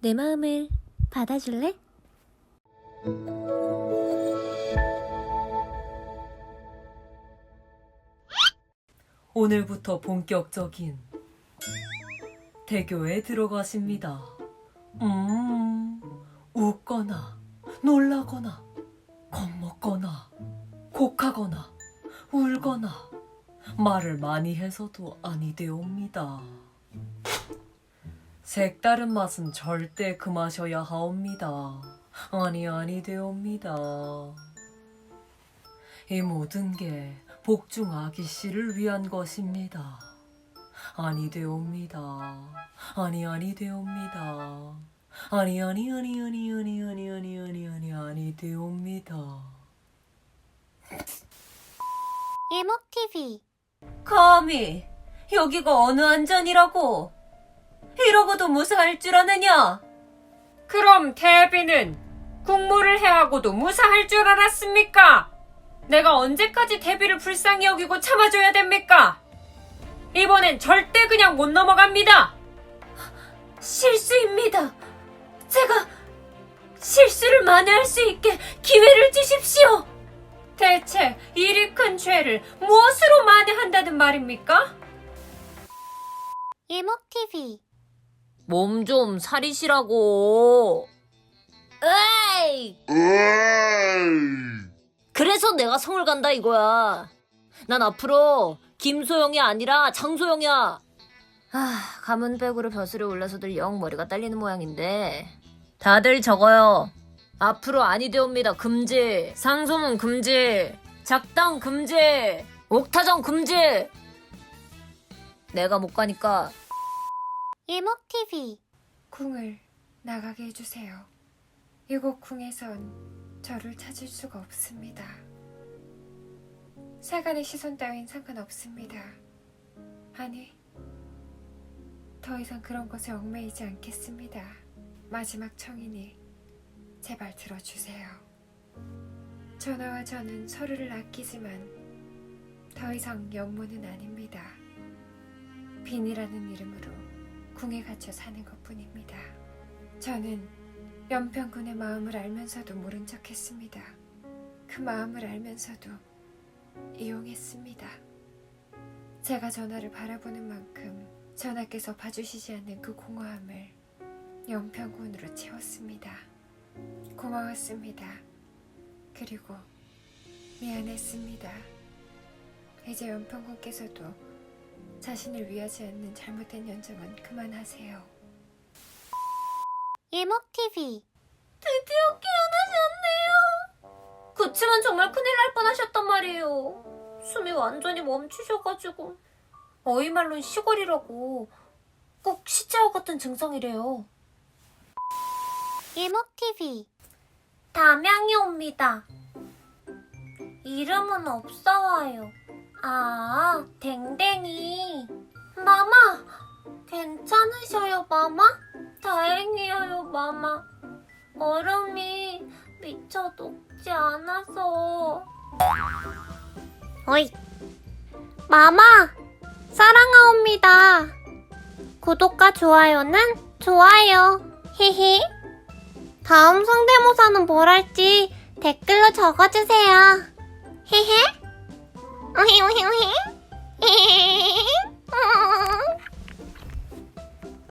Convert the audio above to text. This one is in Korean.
내 마음을 받아줄래? 오늘부터 본격적인 대교에 들어가십니다. 음, 웃거나, 놀라거나, 겁먹거나, 곡하거나, 울거나, 말을 많이 해서도 아니 되옵니다. 색다른 맛은 절대 금하셔야 하옵니다. 아니, 아니 되옵니다. 이 모든 게 복중 아기 씨를 위한 것입니다. 아니 되옵니다. 아니 아니 되옵니다. 아니 아니 아니 아니 아니 아니 아니 아니 아니 아니 되옵니다. 예목TV 감히 여기가 어느 안전이라고 이러고도 무사할 줄 아느냐? 그럼 데비는 국무를 해하고도 무사할 줄 알았습니까? 내가 언제까지 데비를 불쌍히 여기고 참아줘야 됩니까? 이번엔 절대 그냥 못 넘어갑니다. 실수입니다. 제가 실수를 만회할 수 있게 기회를 주십시오. 대체 이리 큰 죄를 무엇으로 만회한다는 말입니까? 예목TV 몸 좀 사리시라고. 에이! 그래서 내가 성을 간다 이거야. 난 앞으로 김소영이 아니라 장소영이야. 아, 가문백으로 벼슬에 올라서들 영 머리가 딸리는 모양인데. 다들 적어요. 앞으로 아니 되옵니다. 금지. 상소문 금지. 작당 금지. 옥타정 금지. 내가 못 가니까 예목TV 궁을 나가게 해주세요. 이곳 궁에선 저를 찾을 수가 없습니다. 세간의 시선 따윈 상관없습니다. 아니, 더 이상 그런 것에 얽매이지 않겠습니다. 마지막 청이니 제발 들어주세요. 전하와 저는 서로를 아끼지만 더 이상 연모는 아닙니다. 빈이라는 이름으로 궁에 갇혀 사는 것 뿐입니다. 저는 연평군의 마음을 알면서도 모른 척 했습니다. 그 마음을 알면서도 이용했습니다. 제가 전하를 바라보는 만큼 전하께서 봐주시지 않는 그 공허함을 연평군으로 채웠습니다. 고마웠습니다. 그리고 미안했습니다. 이제 연평군께서도 자신을 위하지 않는 잘못된 연정은 그만하세요. 예목TV 드디어 깨어나셨네요. 그치만 정말 큰일 날 뻔하셨단 말이에요. 숨이 완전히 멈추셔가지고 어이 말론 시골이라고 꼭 시체와 같은 증상이래요. 예목TV 담양이 옵니다. 이름은 없어와요. 아, 댕댕이. 마마, 괜찮으셔요, 마마? 다행이에요, 마마. 얼음이 미쳐 녹지 않아서. 어이. 마마, 사랑하옵니다. 구독과 좋아요는 좋아요. 히히. 다음 성대모사는 뭘 할지 댓글로 적어주세요.